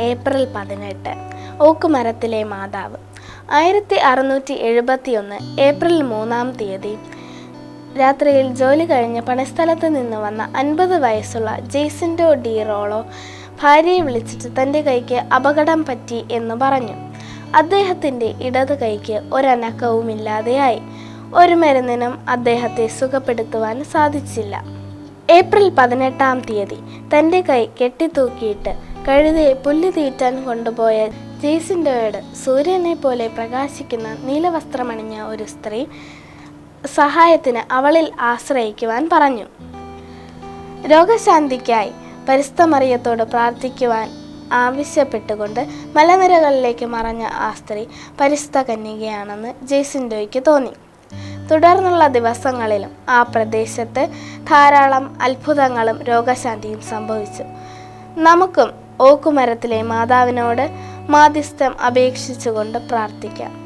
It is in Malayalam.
ഏപ്രിൽ പതിനെട്ട് ഓക്കുമരത്തിലെ മാതാവ്. ആയിരത്തി അറുന്നൂറ്റി എഴുപത്തി ഒന്ന് ഏപ്രിൽ മൂന്നാം തീയതി രാത്രിയിൽ ജോലി കഴിഞ്ഞ് പണിസ്ഥലത്ത് നിന്ന് വന്ന അൻപത് വയസ്സുള്ള ജെയ്സിൻഡോ ഡി റോളോ ഭാര്യയെ വിളിച്ചിട്ട് തന്റെ കൈക്ക് അപകടം പറ്റി എന്ന് പറഞ്ഞു. അദ്ദേഹത്തിന്റെ ഇടത് കൈക്ക് ഒരനക്കവുമില്ലാതെയായി. ഒരു മരുന്നിനും അദ്ദേഹത്തെ സുഖപ്പെടുത്തുവാൻ സാധിച്ചില്ല. ഏപ്രിൽ പതിനെട്ടാം തീയതി തന്റെ കൈ കെട്ടിത്തൂക്കിയിട്ട് കഴുതയെ പുല്ല് തീറ്റാൻ കൊണ്ടുപോയ ജെയ്സിൻഡോയോട് സൂര്യനെ പോലെ പ്രകാശിക്കുന്ന നീലവസ്ത്രമണിഞ്ഞ ഒരു സ്ത്രീ സഹായത്തിന് അവളിൽ ആശ്രയിക്കുവാൻ പറഞ്ഞു. രോഗശാന്തിക്കായി പരിസ്ഥമറിയത്തോട് പ്രാർത്ഥിക്കുവാൻ ആവശ്യപ്പെട്ടുകൊണ്ട് മലനിരകളിലേക്ക് മറഞ്ഞ ആ സ്ത്രീ പരിസ്ഥ കന്യകയാണെന്ന് ജെയ്സിൻഡോയ്ക്ക് തോന്നി. തുടർന്നുള്ള ദിവസങ്ങളിലും ആ പ്രദേശത്ത് ധാരാളം അത്ഭുതങ്ങളും രോഗശാന്തിയും സംഭവിച്ചു. നമുക്കും ഓക്കുമരത്തിലെ മാതാവിനോട് മാധ്യസ്ഥം അപേക്ഷിച്ചുകൊണ്ട് പ്രാർത്ഥിക്കാം.